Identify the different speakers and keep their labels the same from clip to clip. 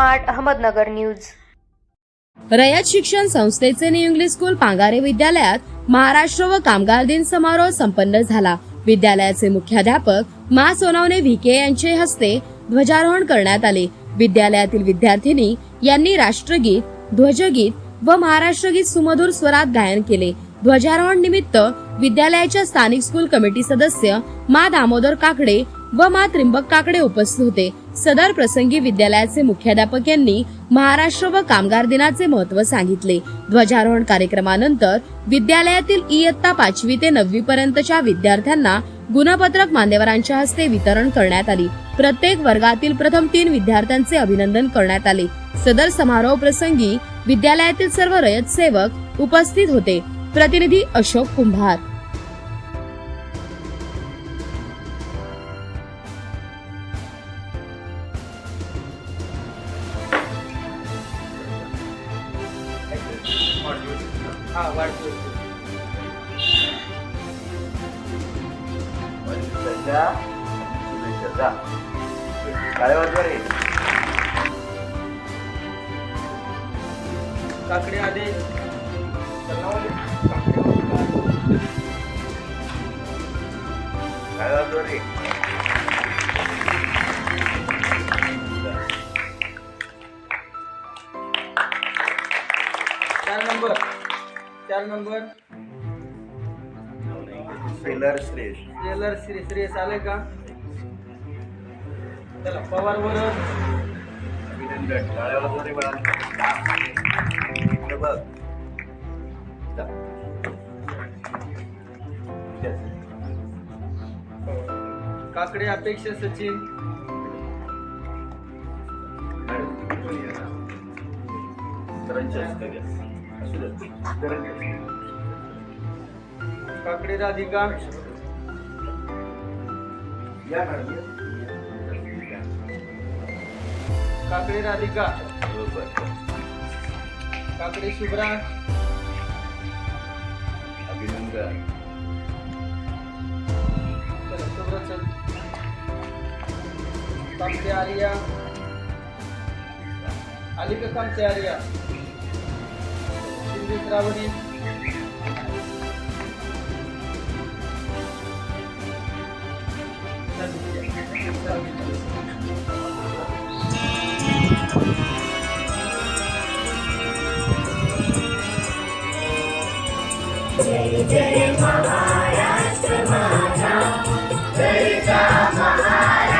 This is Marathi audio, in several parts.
Speaker 1: Smart Ahmednagar news.
Speaker 2: रयत शिक्षण संस्थेचे न्यू इंग्लिश स्कूल पांगारे विद्यालयात महाराष्ट्र व कामगार दिन समारोह संपन्न झाला. विद्यालयाचे मुख्याध्यापक मा सोनावणे व्हीके यांचे हस्ते ध्वजारोहण करण्यात आले. विद्यालयातील विद्यार्थिनी यांनी राष्ट्रगीत ध्वजगीत व महाराष्ट्रगीत सुमधुर स्वरात गायन केले. ध्वजारोहण निमित्त विद्यालयाच्या स्थानिक स्कूल कमिटी सदस्य मा दामोदर काकडे व मा त्रिंबक काकडे उपस्थित होते. सदर प्रसंगी विद्यालयाचे मुख्याध्यापक यांनी महाराष्ट्र व कामगार दिनाचे महत्त्व सांगितले. ध्वजारोहण कार्यक्रमानंतर विद्यालयातील इयत्ता पाचवी ते नववी पर्यंतच्या विद्यार्थ्यांना गुणपत्रक मान्यवरांच्या हस्ते वितरण करण्यात आली. प्रत्येक वर्गातील प्रथम तीन विद्यार्थ्यांचे अभिनंदन करण्यात आले. सदर समारोह प्रसंगी विद्यालयातील सर्व रयत सेवक उपस्थित होते. प्रतिनिधी अशोक कुंभार.
Speaker 3: हा वाढदिवस
Speaker 4: सध्या शुभेच्छा जा काय वाजवा रे?
Speaker 3: काकडे आले.
Speaker 4: काय वाजवा रे?
Speaker 3: चार नंबर. चार नंबर.
Speaker 4: सेलर श्रेष्ठ
Speaker 3: टेलर श्री श्रेयस आले का? चला पवार वर
Speaker 4: अभिनंदन काय वाजवा रे बाळा इकडे बघ जा. Yes.
Speaker 3: काकडे अपेक्षा सचिन काकडे राधिका.
Speaker 4: या मॅडम.
Speaker 3: काकडे राधिका. काकडे शुभ्रा.
Speaker 4: अभिनंदन.
Speaker 3: शुभ्रा चल. आर्या. आली का कामचे Arya? Jai Jai Mahara Jai Jai Mahara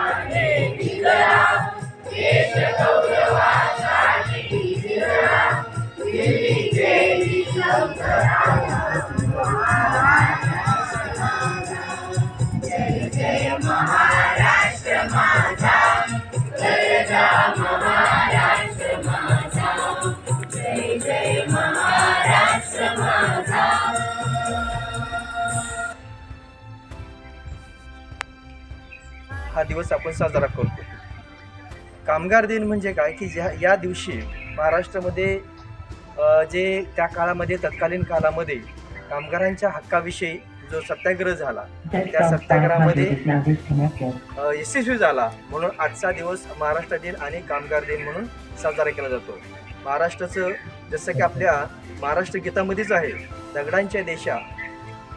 Speaker 3: दिवस आपण साजरा करतो. कामगार दिन म्हणजे काय? की ज्या या दिवशी महाराष्ट्रामध्ये जे त्या काळामध्ये तत्कालीन काळामध्ये कामगारांच्या हक्काविषयी जो सत्याग्रह झाला त्या सत्याग्रहामध्ये यशस्वी झाला म्हणून आजचा दिवस महाराष्ट्र दिन आणि कामगार दिन म्हणून साजरा केला जातो. महाराष्ट्राचं जसं की आपल्या महाराष्ट्र गीतामध्येच आहे दगडांच्या देशा.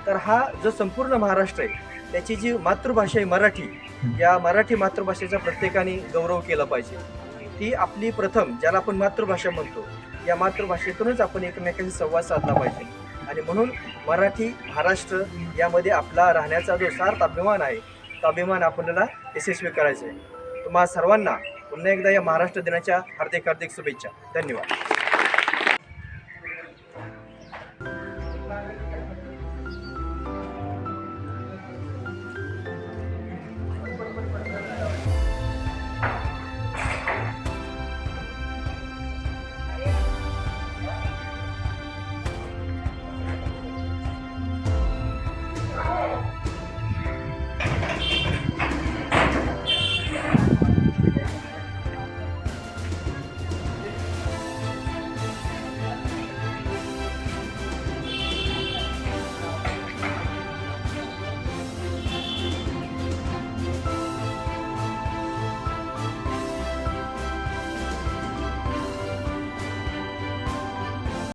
Speaker 3: तर हा जो संपूर्ण महाराष्ट्र आहे त्याची जी मातृभाषा आहे मराठी या मराठी मातृभाषेचा प्रत्येकाने गौरव केला पाहिजे. ती आपली प्रथम ज्याला आपण मातृभाषा म्हणतो या मातृभाषेतूनच आपण एकमेकांशी संवाद साधला पाहिजे. आणि म्हणून मराठी महाराष्ट्र यामध्ये आपला राहण्याचा जो सार्थ अभिमान आहे तो अभिमान आपल्याला यशस्वी करायचा आहे. तुम्हा सर्वांना पुन्हा एकदा या महाराष्ट्र दिनाच्या हार्दिक हार्दिक शुभेच्छा. धन्यवाद.